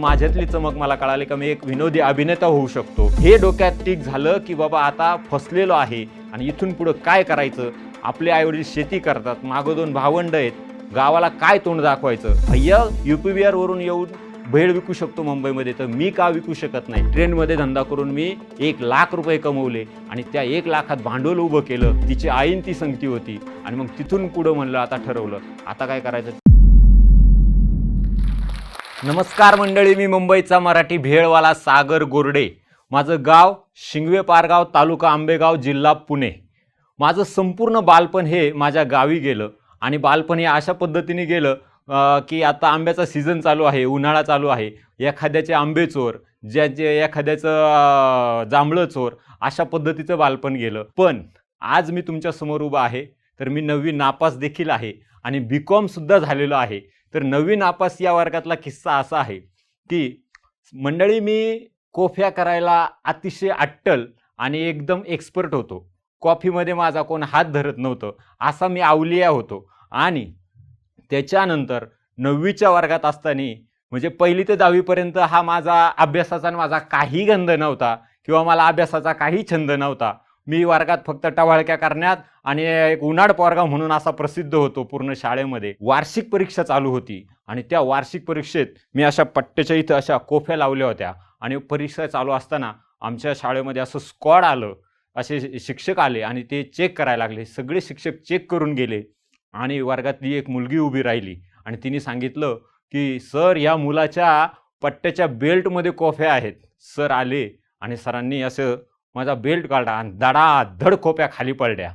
माझ्यातली चमक मला कळाली का मी एक विनोदी अभिनेता होऊ शकतो. हे डोक्यात टीक झालं की बाबा आता फसलेलो आहे आणि इथून पुढं काय करायचं? आपले आईवडील शेती करतात मागं दोन भावंड आहेत. गावाला काय तोंड दाखवायचं? भैया युपी बिहार वरून येऊन भेळ विकू शकतो मुंबईमध्ये तर मी का विकू शकत नाही? ट्रेनमध्ये धंदा करून मी एक लाख रुपये कमवले आणि त्या एक लाखात भांडवल उभं केलं. तिची आईन ती संगती होती आणि मग तिथून पुढं म्हणलं आता ठरवलं. आता काय करायचं? नमस्कार मंडळी मी मुंबईचा मराठी भेळवाला सागर गोरडे. माझं गाव शिंगवे पारगाव तालुका आंबेगाव जिल्हा पुणे. माझं संपूर्ण बालपण हे माझ्या गावी गेलं आणि बालपण हे अशा पद्धतीने गेलं की आता आंब्याचा सीझन चालू आहे उन्हाळा चालू आहे. एखाद्याचे आंबे चोर ज्याचे एखाद्याचं जांभळं चोर अशा पद्धतीचं बालपण गेलं. पण आज मी तुमच्यासमोर उभा आहे तर मी नववी नापास देखील आहे आणि बी कॉमसुद्धा झालेलो आहे. तर नवीन आपस या वर्गातला किस्सा असा आहे की मंडळी मी कोफ्या करायला अतिशय अट्टल आणि एकदम एक्सपर्ट होतो. कॉफीमध्ये माझा कोण हात धरत नव्हतं असा मी आवलिया होतो. आणि त्याच्यानंतर नववीच्या वर्गात असताना म्हणजे पहिली ते दहावीपर्यंत हा माझा अभ्यासाचा आणि माझा काही गंध नव्हता किंवा मला अभ्यासाचा काही छंद नव्हता. मी वर्गात फक्त टवाळक्या करण्यात आणि एक उन्हाळ पोरगा म्हणून असा प्रसिद्ध होतो पूर्ण शाळेमध्ये. वार्षिक परीक्षा चालू होती आणि त्या वार्षिक परीक्षेत मी अशा पट्ट्याच्या इथं अशा कोफ्या लावल्या होत्या आणि परीक्षा चालू असताना आमच्या शाळेमध्ये असं स्क्वॉड आलं. असे शिक्षक आले आणि ते चेक करायला लागले. सगळे शिक्षक चेक करून गेले आणि वर्गातली एक मुलगी उभी राहिली आणि तिने सांगितलं की सर या मुलाच्या पट्ट्याच्या बेल्टमध्ये कोफ्या आहेत. सर आले आणि सरांनी असं माझा बेल्ट काढला आणि दडा धड खाली पडल्या.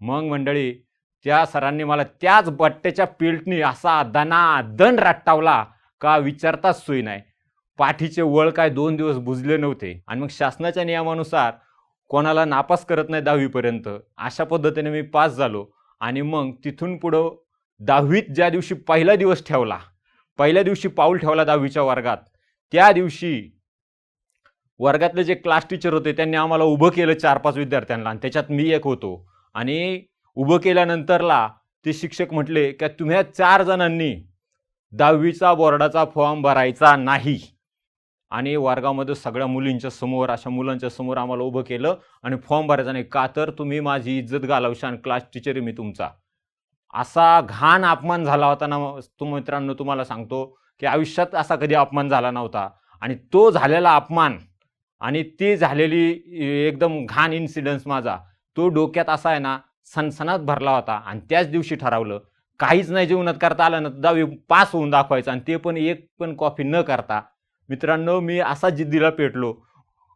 मग मंडळी त्या सरांनी मला त्याच बट्ट्याच्या पेल्टनी असा दना दण रट्टावला का विचारताच सोयी नाही. पाठीचे वळ काय दोन दिवस बुजले नव्हते आणि मग शासनाच्या नियमानुसार कोणाला नापास करत नाही दहावीपर्यंत. अशा पद्धतीने मी पास झालो आणि मग तिथून पुढं दहावीत ज्या दिवशी पहिला दिवस ठेवला पहिल्या दिवशी पाऊल ठेवला दहावीच्या वर्गात त्या दिवशी वर्गातले जे क्लास टीचर होते त्यांनी आम्हाला उभं केलं चार पाच विद्यार्थ्यांना आणि त्याच्यात मी एक होतो. आणि उभं केल्यानंतरला ते शिक्षक म्हटले की तुम्ही चार जणांनी दहावीचा बोर्डाचा फॉर्म भरायचा नाही. आणि वर्गामध्ये सगळ्या मुलींच्या समोर अशा मुलांच्या समोर आम्हाला उभं केलं आणि फॉर्म भरायचा नाही. का तर तुम्ही माझी इज्जत घालवशान क्लास टीचर मी तुमचा. असा घाण अपमान झाला होता ना तो मित्रांनो तुम्हाला सांगतो की आयुष्यात असा कधी अपमान झाला नव्हता. आणि तो झालेला अपमान आणि ती झालेली एकदम घाण इन्सिडन्स माझा. तो डोक्यात असा आहे ना सनसनात भरला होता आणि त्याच दिवशी ठरवलं काहीच नाही जीवनात करता आलं ना दहावी पास होऊन दाखवायचं आणि ते पण एक पण कॉफी न करता. मित्रांनो मी असा जिद्दीला पेटलो.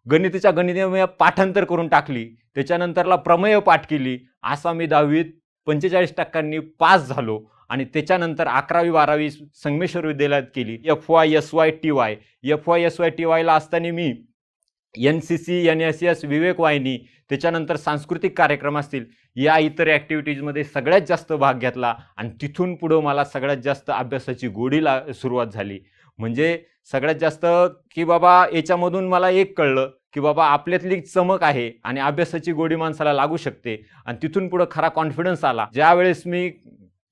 गणिताच्या गणिते मी पाठांतर करून टाकली. त्याच्यानंतरला प्रमेय पाठ केली. असा मी दहावीत पंचेचाळीस टक्क्यांनी पास झालो आणि त्याच्यानंतर अकरावी बारावी संगमेश्वर विद्यालयात केली. F Y S Y T Y. F Y S Y T वायला असताना मी N C C N S S Vivek वाहिनी त्याच्यानंतर सांस्कृतिक कार्यक्रम असतील या इतर ॲक्टिव्हिटीजमध्ये सगळ्यात जास्त भाग घेतला आणि तिथून पुढं मला सगळ्यात जास्त अभ्यासाची गोडी ला सुरुवात झाली. म्हणजे सगळ्यात जास्त की बाबा याच्यामधून मला एक कळलं की बाबा आपल्यातली चमक आहे आणि अभ्यासाची गोडी माणसाला लागू शकते आणि तिथून पुढं खरा कॉन्फिडन्स आला. ज्यावेळेस मी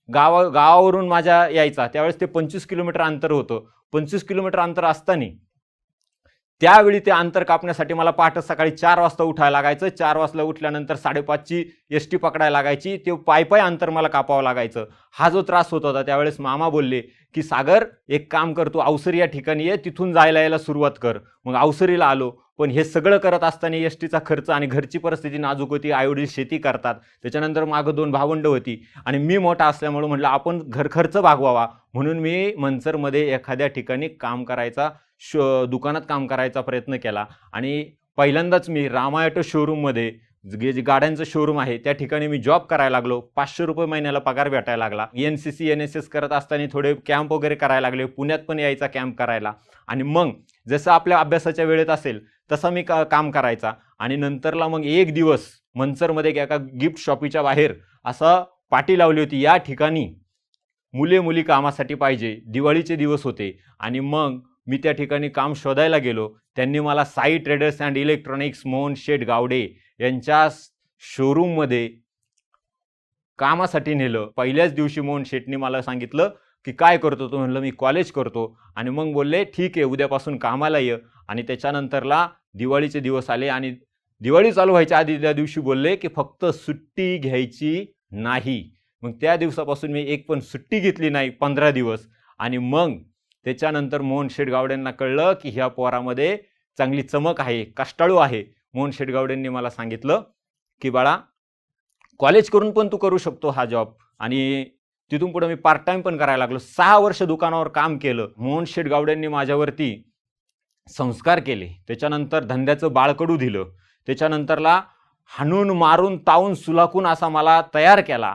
गावा गावावरून माझ्या यायचा त्यावेळेस ते पंचवीस किलोमीटर अंतर होतं. पंचवीस किलोमीटर अंतर असताना त्यावेळी ते अंतर कापण्यासाठी मला पहाटे सकाळी चार वाजता उठायला लागायचं. चार वाजता उठल्यानंतर साडेपाचची एस टी पकडायला लागायची. ते पाय पाय अंतर मला कापावं लागायचं. हा जो त्रास होत होता त्यावेळेस मामा बोलले की सागर एक काम कर तू अवसरी या ठिकाणी ये तिथून जायला यायला सुरुवात कर. मग अवसरीला आलो. पण हे सगळं करत असताना एस टीचा खर्च आणि घरची परिस्थिती नाजूक होती. आईवडील शेती करतात. त्याच्यानंतर मागं दोन भावंड होती. आणि मी मोठा असल्यामुळे म्हटलं आपण घर खर्च भागवावा. म्हणून मी मंचरमध्ये एखाद्या ठिकाणी काम करायचा शो दुकानात काम करायचा प्रयत्न केला. आणि पहिल्यांदाच मी रामायटो शोरूममध्ये जे जे गाड्यांचं शोरूम आहे त्या ठिकाणी मी जॉब करायला लागलो. पाचशे रुपये महिन्याला पगार भेटायला लागला. N C C N S S करत असताना थोडे कॅम्प वगैरे करायला लागले. पुण्यात पण यायचा कॅम्प करायला. आणि मग जसं आपल्या अभ्यासाच्या वेळेत असेल तसा मी का काम करायचा. आणि नंतरला मग एक दिवस मंचरमध्ये एका गिफ्ट शॉपीच्या बाहेर असं पाटी लावली होती. या ठिकाणी मुले मुली कामासाठी पाहिजे. दिवाळीचे दिवस होते. आणि मग मी त्या ठिकाणी काम शोधायला गेलो. त्यांनी मला Sai traders and electronics Mohan Sheth Gawade यांच्या शोरूममध्ये कामासाठी नेलं. पहिल्याच दिवशी मोहन शेठने मला सांगितलं की काय करतो तो? म्हणलं मी कॉलेज करतो. आणि मग बोलले ठीक आहे उद्यापासून कामाला ये. आणि त्याच्यानंतरला दिवाळीचे दिवस आले आणि दिवाळी चालू व्हायच्या आधी त्या दिवशी बोलले की फक्त सुट्टी घ्यायची नाही. मग त्या दिवसापासून मी एक पण सुट्टी घेतली नाही पंधरा दिवस. आणि मग त्याच्यानंतर मोहन शेटगावड्यांना कळलं की ह्या पोरामध्ये चांगली चमक आहे कष्टाळू आहे. मोहन शेटगावड्यांनी मला सांगितलं की बाळा कॉलेज करून पण तू करू शकतो हा जॉब आणि तिथून पुढे मी पार्ट टाइम पण करायला लागलो. सहा वर्ष दुकानावर काम केलं. मोहन शेटगावड्यांनी माझ्यावरती संस्कार केले. त्याच्यानंतर धंद्याचं बाळकडू दिलं. त्याच्यानंतरला हाणून मारून तावून सुलाकून असा मला तयार केला.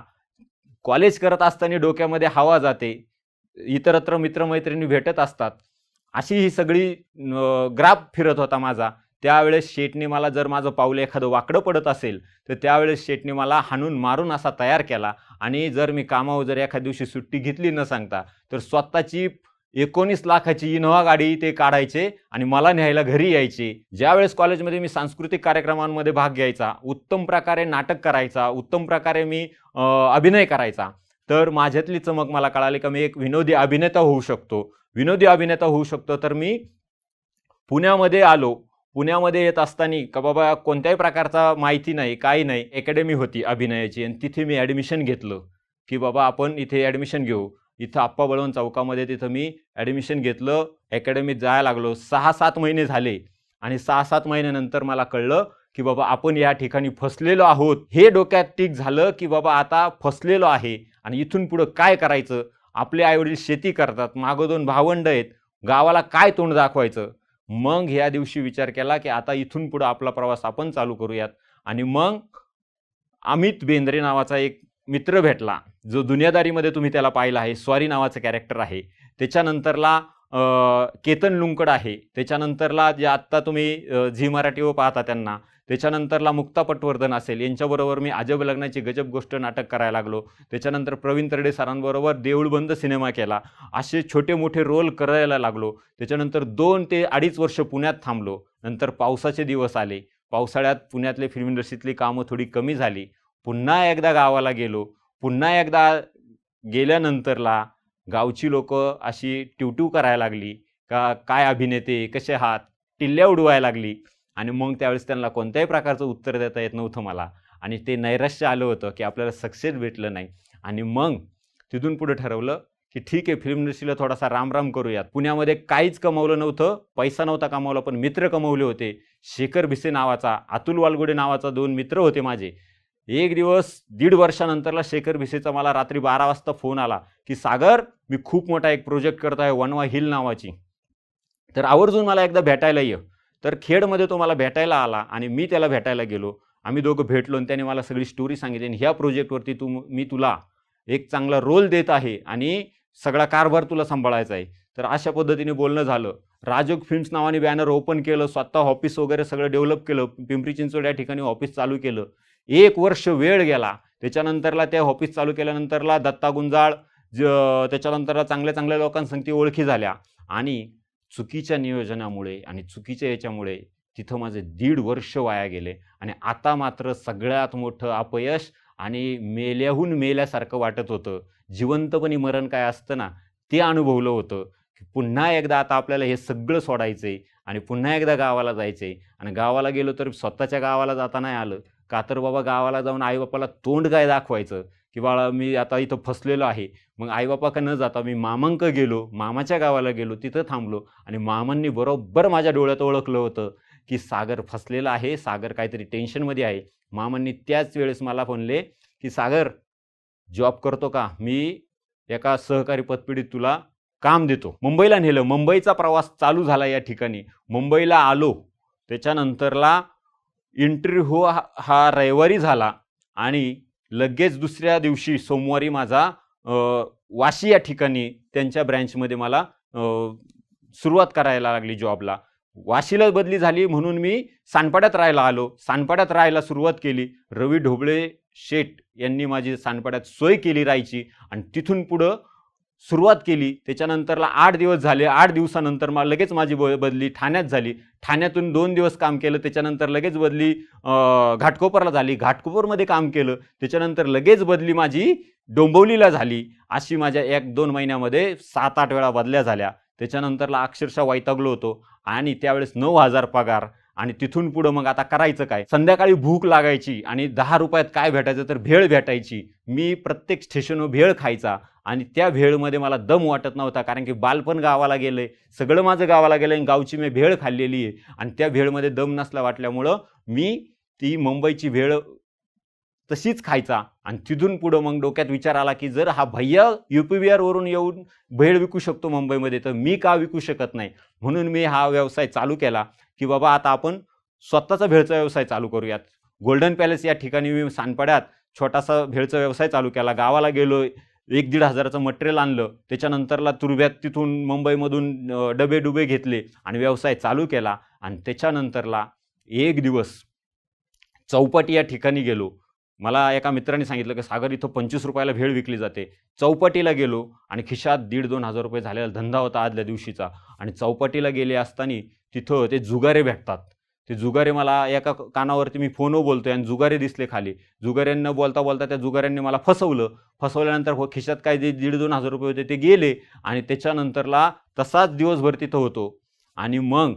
कॉलेज करत असताना डोक्यामध्ये हवा जाते. इतरत्र मित्रमैत्रिणी भेटत असतात. अशी ही सगळी ग्राफ फिरत होता माझा. त्यावेळेस शेटने मला जर माझं पाऊल एखादं वाकडं पडत असेल तर त्यावेळेस शेटने मला हाणून मारून असा तयार केला. आणि जर मी कामावर जर एखाद्या दिवशी सुट्टी घेतली न सांगता तर स्वतःची एकोणीस लाखाची इनोव्हा गाडी ते काढायचे आणि मला न्यायला घरी यायचे. ज्यावेळेस कॉलेजमध्ये मी सांस्कृतिक कार्यक्रमांमध्ये भाग घ्यायचा उत्तम प्रकारे नाटक करायचा उत्तम प्रकारे मी अभिनय करायचा. तर माझ्यातली चमक मला कळाली का मी एक विनोदी अभिनेता होऊ शकतो. विनोदी अभिनेता होऊ शकतो तर मी पुण्यामध्ये आलो. पुण्यामध्ये येत असताना का बाबा कोणत्याही प्रकारचा माहिती नाही काही नाही अकॅडमी होती अभिनयाची आणि तिथे मी ॲडमिशन घेतलं की बाबा आपण इथे ॲडमिशन घेऊ. इथं आप्पा बळवंत चौकामध्ये तिथं मी ॲडमिशन घेतलं अकॅडमीत जायला लागलो. सहा सात महिने झाले आणि सहा सात महिन्यानंतर मला कळलं की बाबा आपण या ठिकाणी फसलेलो आहोत. हे डोक्यात टीक झालं की बाबा आता फसलेलो आहे. आणि इथून पुढं काय करायचं? आपले आईवडील शेती करतात मागं दोन भावंड आहेत गावाला काय तोंड दाखवायचं? मग ह्या दिवशी विचार केला की आता इथून पुढं आपला प्रवास आपण चालू करूयात. आणि मग अमित बेंद्रे नावाचा एक मित्र भेटला जो दुनियादारीमध्ये तुम्ही त्याला पाहिला आहे स्वारी नावाचं कॅरेक्टर आहे. त्याच्यानंतरला केतन लुंकड आहे. त्याच्यानंतरला जे आत्ता तुम्ही झी झी मराठीवर पाहता त्यांना त्याच्यानंतरला मुक्ता पटवर्धन असेल यांच्याबरोबर मी अजब लग्नाची गजब गोष्ट नाटक करायला लागलो. त्याच्यानंतर प्रवीण तरडे सरांबरोबर देऊळबंद सिनेमा केला. असे छोटे मोठे रोल करायला लागलो. त्याच्यानंतर दोन ते अडीच वर्ष पुण्यात थांबलो. नंतर पावसाचे दिवस आले. पावसाळ्यात पुण्यातले फिल्म इंडस्ट्रीतली कामं थोडी कमी झाली. पुन्हा एकदा गावाला गेलो. पुन्हा एकदा गेल्यानंतरला गावची लोक अशी ट्यूट्यू करायला लागली. का काय अभिनेते कसे आहात टिल्ल्या उडवायला लागली. आणि मग त्यावेळेस त्यांना कोणत्याही प्रकारचं उत्तर देता येत नव्हतं मला. आणि ते नैराश्य आलं होतं की आपल्याला सक्सेस भेटलं नाही. आणि मग तिथून पुढे ठरवलं की ठीक आहे फिल्म इंडस्ट्रीला थोडासा रामराम करूयात. पुण्यामध्ये काहीच कमवलं नव्हतं. पैसा नव्हता कमावला पण मित्र कमवले होते. शेखर भिसे नावाचा अतुल वालगुडे नावाचा दोन मित्र होते माझे. एक दिवस दीड वर्षानंतरला शेखर भिसेचा मला रात्री बारा वाजता फोन आला की सागर मी खूप मोठा एक प्रोजेक्ट करत आहे वनवा हिल नावाची. तर आवर्जून मला एकदा भेटायला ये. तर खेडमध्ये तो मला भेटायला आला आणि मी त्याला भेटायला गेलो. आम्ही दोघं भेटलो आणि त्याने मला सगळी स्टोरी सांगितली आणि ह्या प्रोजेक्टवरती तू मी तुला एक चांगला रोल देत आहे आणि सगळा कारभार तुला सांभाळायचा आहे. तर अशा पद्धतीने बोलणं झालं. राजोग फिल्म्स नावाने बॅनर ओपन केलं स्वतः ऑफिस वगैरे सगळं डेव्हलप केलं पिंपरी चिंचवड या ठिकाणी ऑफिस चालू केलं. एक वर्ष वेळ गेला. त्याच्यानंतरला त्या ऑफिस चालू केल्यानंतरला दत्ता गुंजाळ ज त्याच्यानंतरला चांगल्या चांगल्या लोकांसंगती ओळखी झाल्या. आणि चुकीच्या नियोजनामुळे आणि चुकीच्या याच्यामुळे तिथं माझे दीड वर्ष वाया गेले. आणि आता मात्र सगळ्यात मोठं अपयश आणि मेल्याहून मेल्यासारखं वाटत होतं. जिवंतपणी मरण काय असतं ना ते अनुभवलं होतं. की पुन्हा एकदा आता आपल्याला हे सगळं सोडायचं आहे आणि पुन्हा एकदा गावाला जायचं आहे आणि गावाला गेलो तर स्वतःच्या गावाला जाता नाही आलं. का तर बाबा गावाला जाऊन आईबापाला तोंड काय दाखवायचं? की बाळा मी आता इथं फसलेलो आहे. मग आईबापा का न जाता मी मामांक गेलो मामाच्या गावाला गेलो तिथं थांबलो आणि मामांनी बरोबर माझ्या डोळ्यात ओळखलं होतं की सागर फसलेला आहे सागर काहीतरी टेन्शनमध्ये आहे. मामांनी त्याच वेळेस मला म्हणले की सागर जॉब करतो का? मी एका सहकारी पतपिढीत तुला काम देतो. मुंबईला नेलं. मुंबईचा प्रवास चालू झाला या ठिकाणी. मुंबईला आलो. त्याच्यानंतरला इंटरव्ह्यू हा हा रविवारी झाला आणि लगेच दुसऱ्या दिवशी सोमवारी माझा वाशी या ठिकाणी त्यांच्या ब्रँचमध्ये मला सुरुवात करायला लागली जॉबला. वाशीला बदली झाली म्हणून मी सानपाड्यात राहायला आलो. सानपाड्यात राहायला सुरुवात केली. रवी ढोबळे शेठ यांनी माझी सानपाड्यात सोय केली राहायची आणि तिथून पुढं सुरुवात केली त्याच्यानंतरला आठ दिवस झाले आठ दिवसानंतर मग लगेच माझी ब बदली ठाण्यात झाली. ठाण्यातून दोन दिवस काम केलं त्याच्यानंतर लगेच बदली घाटकोपरला झाली. घाटकोपरमध्ये काम केलं त्याच्यानंतर लगेच बदली माझी डोंबवलीला झाली. अशी माझ्या एक दोन महिन्यामध्ये सात आठ वेळा बदल्या झाल्या. त्याच्यानंतरला अक्षरशः वैतागलो होतो आणि त्यावेळेस नऊ हजार पगार आणि तिथून पुढं मग आता करायचं काय? संध्याकाळी भूक लागायची आणि दहा रुपयात काय भेटायचं तर भेळ भेटायची. मी प्रत्येक स्टेशनवर भेळ खायचा. आणि त्या भेळमध्ये मला दम वाटत नव्हता कारण की बालपण गावाला गेलं आहे सगळं माझं गावाला गेलं आणि गावची मी भेळ खाल्लेली आहे. आणि त्या भेळमध्ये दम नसला वाटल्यामुळं मी ती मुंबईची भेळ तशीच खायचा. आणि तिथून पुढं मग डोक्यात विचार आला की जर हा भैया यू पी वरून येऊन भेळ विकू शकतो मुंबईमध्ये तर मी का विकू शकत नाही? म्हणून मी हा व्यवसाय चालू केला की बाबा आता आपण स्वतःचा भेळचा व्यवसाय चालू करूयात. गोल्डन पॅलेस या ठिकाणी मी सानपाड्यात छोटासा भेळचा व्यवसाय चालू केला. गावाला गेलो एक दीड हजाराचं मटेरियल आणलं. त्याच्यानंतरला तुरब्यात तिथून मुंबईमधून डबे डुबे घेतले आणि व्यवसाय चालू केला. आणि त्याच्यानंतरला एक दिवस चौपाटी या ठिकाणी गेलो. मला एका मित्राने सांगितलं की सागर इथं पंचवीस रुपयाला भेळ विकली जाते. चौपाटीला गेलो आणि खिशात दीड दोन हजार रुपये झालेला धंदा होता आदल्या दिवशीचा. आणि चौपाटीला गेले असताना तिथं ते जुगारे भेटतात. ते जुगारे मला एका कानावरती मी फोनवर बोलतोय आणि जुगारे दिसले खाली. जुगाऱ्यांना बोलता बोलता त्या जुगाऱ्यांनी मला फसवलं. फसवल्यानंतर हो खिशात काय जे दीड दोन हजार रुपये होते ते गेले आणि त्याच्यानंतरला तसाच दिवसभर तिथं होतो. आणि मग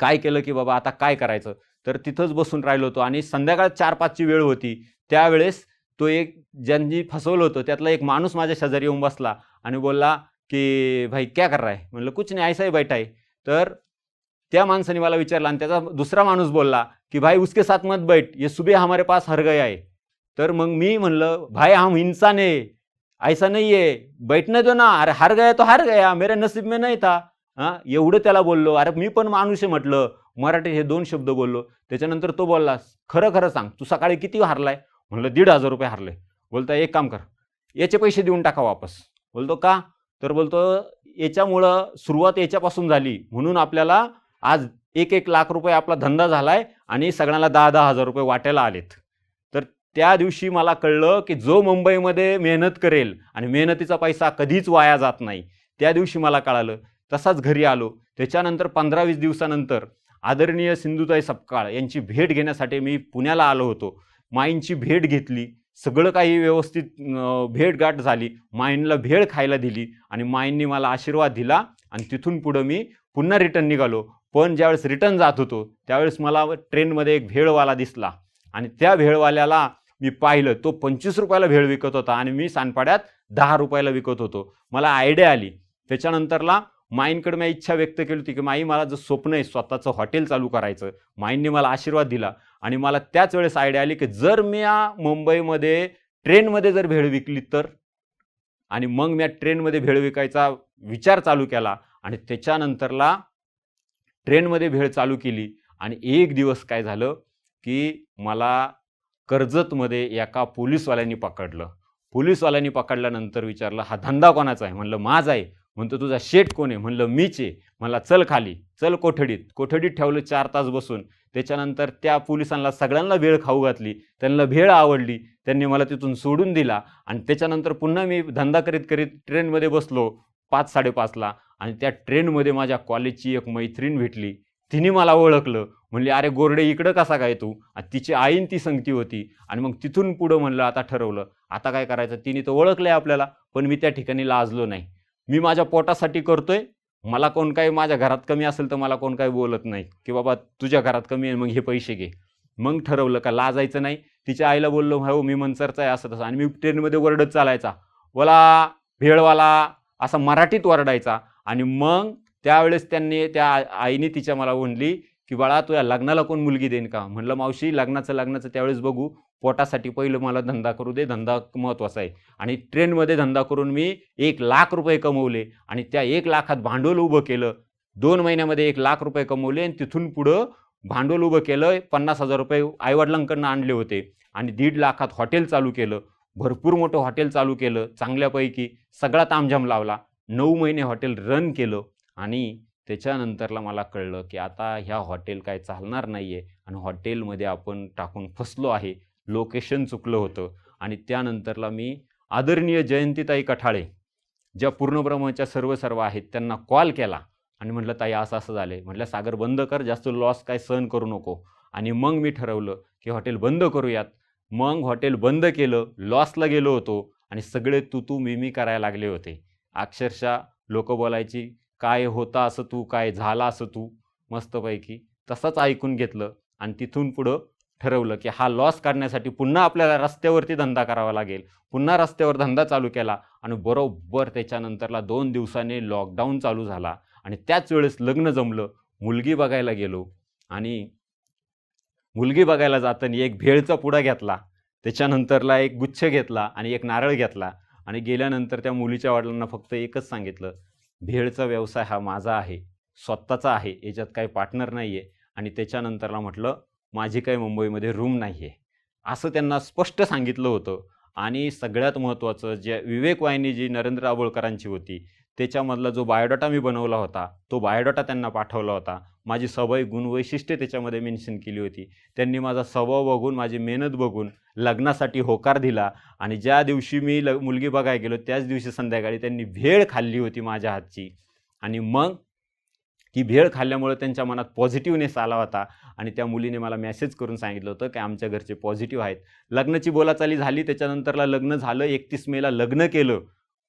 काय केलं की बाबा आता काय करायचं? तर तिथंच बसून राहिलो होतो आणि संध्याकाळ चार पाचची वेळ होती. त्यावेळेस तो एक ज्यांनी फसवलं होतं त्यातला एक माणूस माझ्या शेजारी येऊन बसला आणि बोलला की भाई क्या कर रहा है? म्हणलं कुछ नाही ऐसा ही बैठा आहे तर त्या माणसाने मला विचारलं आणि त्याचा दुसरा माणूस बोलला की भाई उसके साथ मत बैठ. ये सुबह हमारे पास हर गया आहे तर मग मी म्हणलं भाई हम इंसान है. ऐसा नाही आहे बैठणं दो ना. अरे हार गया तो हार गया. मेरे नसीब में नाही था. हां? एवढं त्याला बोललो. अरे मी पण माणूस आहे म्हटलं. मराठी हे दोन शब्द बोललो. त्याच्यानंतर तो बोलला खरं खरं सांग. तू सकाळी किती हारलाय? म्हणलं दीड हजार रुपये हारले. बोलता एक काम कर. याचे पैसे देऊन टाका वापस. बोलतो का? तर बोलतो याच्यामुळं सुरुवात याच्यापासून झाली. म्हणून आपल्याला आज एक एक लाख रुपये आपला धंदा झालाय आणि सगळ्यांना दहा दहा हजार रुपये वाटायला आलेत. तर त्या दिवशी मला कळलं की जो मुंबईमध्ये मेहनत करेल आणि मेहनतीचा पैसा कधीच वाया जात नाही त्या दिवशी मला कळालं. तसाच घरी आलो. त्याच्यानंतर पंधरा वीस दिवसानंतर आदरणीय सिंधुताई सपकाळ यांची भेट घेण्यासाठी मी पुण्याला आलो होतो. माईंची भेट घेतली. सगळं काही व्यवस्थित भेटघाट भेटगाठ झाली. माईंना भेळ खायला दिली आणि माईंनी मला आशीर्वाद दिला आणि तिथून पुढं मी पुन्हा रिटर्न निघालो. पण ज्यावेळेस रिटर्न जात होतो त्यावेळेस मला ट्रेनमध्ये एक भेळवाला दिसला. आणि त्या भेळवाल्याला मी पाहिलं तो पंचवीस रुपयाला भेळ विकत होता आणि मी सानपाड्यात दहा रुपयाला विकत होतो. मला आयडिया आली. त्याच्यानंतरला माईंकडे मी इच्छा व्यक्त केली होती की माई मला जर स्वप्न आहे स्वतःचं हॉटेल चालू करायचं. माईंनी मला आशीर्वाद दिला. आणि मला त्याच वेळेस आयडिया आली की जर मी या मुंबईमध्ये ट्रेनमध्ये जर भेळ विकली तर? आणि मग मी ट्रेनमध्ये भेळ विकायचा विचार चालू केला. आणि त्याच्यानंतरला ट्रेनमध्ये भेळ चालू केली आणि एक दिवस काय झालं की मला कर्जतमध्ये एका पोलीसवाल्यांनी पकडलं. पोलीसवाल्यांनी पकडल्यानंतर विचारलं हा धंदा कोणाचा आहे? म्हणलं माझा आहे. म्हणतो तुझा शेट कोण आहे? म्हणलं मीच आहे. मला चल खाली चल कोठडीत. कोठडीत ठेवलं चार तास बसून. त्याच्यानंतर त्या पोलिसांना सगळ्यांना भेळ खाऊ घातली त्यांना भेळ आवडली त्यांनी मला तिथून सोडून दिला आणि त्याच्यानंतर पुन्हा मी धंदा करीत करीत ट्रेनमध्ये बसलो पाच साडेपाचला. आणि त्या ट्रेनमध्ये माझ्या कॉलेजची एक मैत्रीण भेटली. तिने मला ओळखलं. म्हणली अरे गोरडे इकडं कसा काय तू? आणि तिची आईन ती संगती होती. आणि मग तिथून पुढं म्हणलं आता ठरवलं. आता काय करायचं? तिने तर ओळखलं आहे आपल्याला पण मी त्या ठिकाणी लाजलो नाही. मी माझ्या पोटासाठी करतोय. मला कोण काही माझ्या घरात कमी असेल तर मला कोण काही बोलत नाही. की बाबा तुझ्या घरात कमी आहे मग हे पैसे घे. मग ठरवलं का लाजायचं नाही. तिच्या आईला बोललो हो मी मनसरचा आहे असं तसं. आणि मी ट्रेनमध्ये ओरडत चालायचा. वला भेळवाला असा मराठीत वरडायचा आणि मग त्यावेळेस त्यांनी त्या आईने तिच्या मला म्हणली की बाळा तुझ्या लग्नाला कोण मुलगी देईन का? म्हणलं मावशी लग्नाचं लग्नाचं त्यावेळेस बघू. पोटासाठी पहिलं मला धंदा करू दे. धंदा महत्त्वाचा आहे. आणि ट्रेनमध्ये धंदा करून मी एक लाख रुपये कमवले आणि त्या एक लाखात भांडवल उभं केलं. दोन महिन्यामध्ये एक लाख रुपये कमवले आणि तिथून पुढं भांडवल उभं केलं. पन्नास हजार रुपये आईवडिलांकडनं आणले होते आणि दीड लाखात हॉटेल चालू केलं. भरपूर मोठं हॉटेल चालू केलं चांगल्यापैकी. सगळा तामझाम लावला. नऊ महिने हॉटेल रन केलं आणि त्याच्यानंतरला मला कळलं की आता ह्या हॉटेल काय चालणार नाही आहे आणि हॉटेलमध्ये आपण टाकून फसलो आहे. लोकेशन चुकलं होतं आणि त्यानंतरला मी आदरणीय जयंतीताई कठाळे ज्या पूर्णब्रह्मच्या सर्व सर्व आहेत त्यांना कॉल केला आणि म्हटलं ताई असं असं झालं आहे म्हटलं सागर बंद कर जास्त लॉस काय सहन करू नको. आणि मग मी ठरवलं की हॉटेल बंद करूयात. मग हॉटेल बंद केलं लॉसला गेलो होतो आणि सगळे तू तू मी मी करायला लागले होते. अक्षरशः लोक बोलायची काय होता असं तू काय झाला असं तू? मस्तपैकी तसंच ऐकून घेतलं आणि तिथून पुढं ठरवलं की हा लॉस काढण्यासाठी पुन्हा आपल्याला रस्त्यावरती धंदा करावा लागेल. पुन्हा रस्त्यावर धंदा चालू केला आणि बरोबर त्याच्यानंतरला दोन दिवसाने लॉकडाऊन चालू झाला आणि त्याच वेळेस लग्न जमलं. मुलगी बघायला गेलो आणि मुलगी बघायला जाताना एक भेळचा पुडा घेतला. त्याच्यानंतरला एक गुच्छ घेतला आणि एक नारळ घेतला. आणि गेल्यानंतर त्या मुलीच्या वडिलांना फक्त एकच सांगितलं भेळचा व्यवसाय हा माझा आहे स्वतःचा आहे याच्यात काही पार्टनर नाही आहे आणि त्याच्यानंतरला म्हटलं माझी काही मुंबईमध्ये रूम नाही आहे असं त्यांना स्पष्ट सांगितलं होतं. आणि सगळ्यात महत्त्वाचं जे विवेक वाहिनी जी नरेंद्र आबोळकरांची होती त्याच्यामधला जो बायोडाटा मी बनवला होता तो बायोडाटा त्यांना पाठवला होता. माझी सवय गुणवैशिष्ट्ये त्याच्यामध्ये मेन्शन केली होती. त्यांनी माझा स्वभाव बघून माझी मेहनत बघून लग्नासाठी होकार दिला आणि ज्या दिवशी मी ल मुलगी बघायला गेलो त्याच दिवशी संध्याकाळी त्यांनी भेळ खाल्ली होती माझ्या हातची. आणि मग ती भेळ खाल्ल्यामुळे त्यांच्या मनात पॉझिटिव्हनेस आला होता आणि त्या मुलीने मला मेसेज करून सांगितलं होतं की आमच्या घरचे पॉझिटिव्ह आहेत. लग्नाची बोलाचाली झाली त्याच्यानंतरला लग्न झालं एकतीस मेला लग्न केलं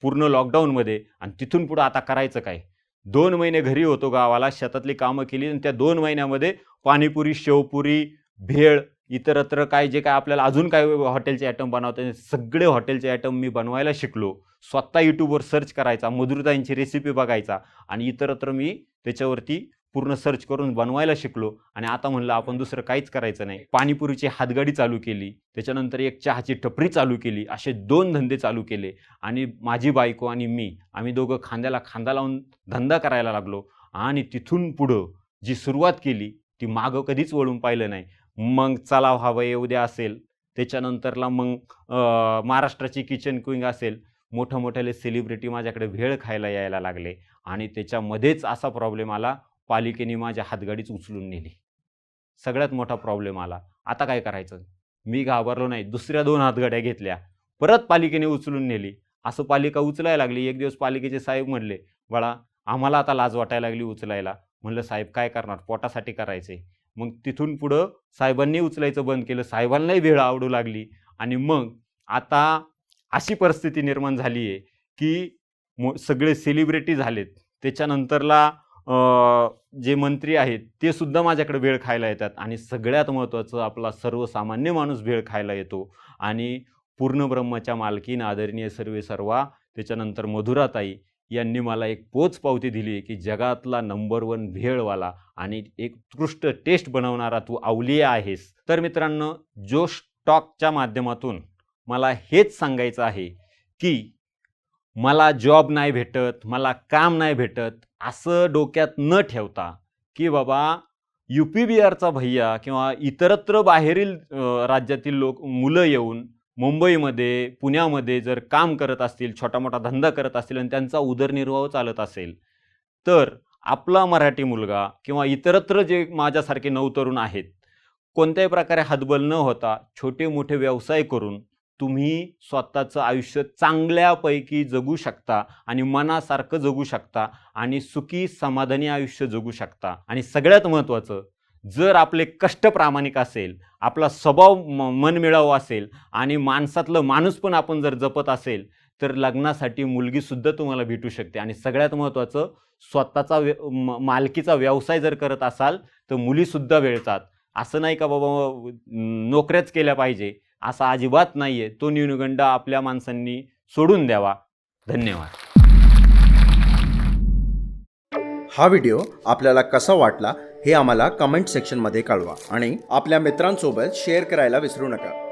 पूर्ण लॉकडाऊनमध्ये आणि तिथून पुढं आता करायचं काय? दोन महिने घरी होतो गावाला शेतातली कामं केली आणि त्या दोन महिन्यामध्ये पाणीपुरी शेवपुरी भेळ इतरत्र काय जे काय आपल्याला अजून काय हॉटेलचे आयटम बनवता सगळे हॉटेलचे आयटम मी बनवायला शिकलो. स्वतः यूट्यूबवर सर्च करायचा मधुरताईंची रेसिपी बघायचा आणि इतरत्र मी त्याच्यावरती पूर्ण सर्च करून बनवायला शिकलो आणि आता म्हणलं आपण दुसरं काहीच करायचं नाही. पाणीपुरीची हातगाडी चालू केली. त्याच्यानंतर एक चहाची टपरी चालू केली. असे दोन धंदे चालू केले. आणि माझी बायको आणि मी आम्ही दोघं खांद्याला खांदा लावून धंदा करायला लागलो. आणि तिथून पुढं जी सुरुवात केली ती मागं कधीच वळून पाहिलं नाही. मग चलाव हवं येऊ असेल. त्याच्यानंतरला मग महाराष्ट्राची किचन क्विंग असेल. मोठ्या मोठ्याले सेलिब्रिटी माझ्याकडे भेळ खायला यायला लागले. आणि त्याच्यामध्येच असा प्रॉब्लेम आला. पालिकेने माझ्या हातगाडीच उचलून नेली. सगळ्यात मोठा प्रॉब्लेम आला. आता काय करायचं? मी घाबरलो नाही. दुसऱ्या दोन हातगाड्या घेतल्या. परत पालिकेने उचलून नेली. असं पालिका उचलायला लागली. एक दिवस पालिकेचे साहेब म्हणले बाळा आम्हाला आता लाज वाटायला लागली उचलायला. म्हणलं साहेब काय करणार? पोटासाठी करायचे मग तिथून पुढं साहेबांनी उचलायचं बंद केलं. साहेबांनाही वेळ आवडू लागली. आणि मग आता अशी परिस्थिती निर्माण झाली आहे की मो सगळे सेलिब्रिटी झालेत. त्याच्यानंतरला जे मंत्री आहेत ते सुद्धा माझ्याकडे वेळ खायला येतात. आणि सगळ्यात महत्त्वाचं आपला सर्वसामान्य माणूस भेळ खायला येतो. आणि पूर्णब्रह्मच्या मालकीन आदरणीय सर्वे सर्वा त्याच्यानंतर मधुराताई यांनी मला एक पोच पावती दिली आहे की जगातला नंबर वन भेळवाला आणि एक उत्कृष्ट टेस्ट बनवणारा तू अवलिया आहेस. तर मित्रांनो जो स्टॉकच्या माध्यमातून मला हेच सांगायचं आहे की मला जॉब नाही भेटत मला काम नाही भेटत असं डोक्यात न ठेवता की बाबा यू पी बी आरचा भैया किंवा इतरत्र बाहेरील राज्यातील लोक मुलं येऊन मुंबईमध्ये पुण्यामध्ये जर काम करत असतील छोटा मोठा धंदा करत असतील आणि त्यांचा उदरनिर्वाह चालत असेल तर आपला मराठी मुलगा किंवा इतरत्र जे माझ्यासारखे नवतरुण आहेत कोणत्याही प्रकारे हातबल न होता छोटे मोठे व्यवसाय करून तुम्ही स्वतःचं आयुष्य चांगल्यापैकी जगू शकता आणि मनासारखं जगू शकता आणि सुखी समाधानी आयुष्य जगू शकता. आणि सगळ्यात महत्त्वाचं जर आपले कष्ट प्रामाणिक असेल आपला स्वभाव म मनमिळावू असेल आणि माणसातलं माणूस पण आपण जर जपत असेल तर लग्नासाठी मुलगीसुद्धा तुम्हाला भेटू शकते. आणि सगळ्यात महत्त्वाचं स्वतःचा व्य म- मालकीचा व्यवसाय जर करत असाल तर मुलीसुद्धा वेळतात. असं नाही का बाबा नोकऱ्याच केल्या पाहिजे. असा अजिबात नाही आहे तो न्यूनगंड आपल्या माणसांनी सोडून द्यावा. धन्यवाद. हा व्हिडिओ आपल्याला कसा वाटला हे आम्हाला कमेंट सेक्शनमध्ये कळवा आणि आपल्या मित्रांसोबत शेअर करायला विसरू नका.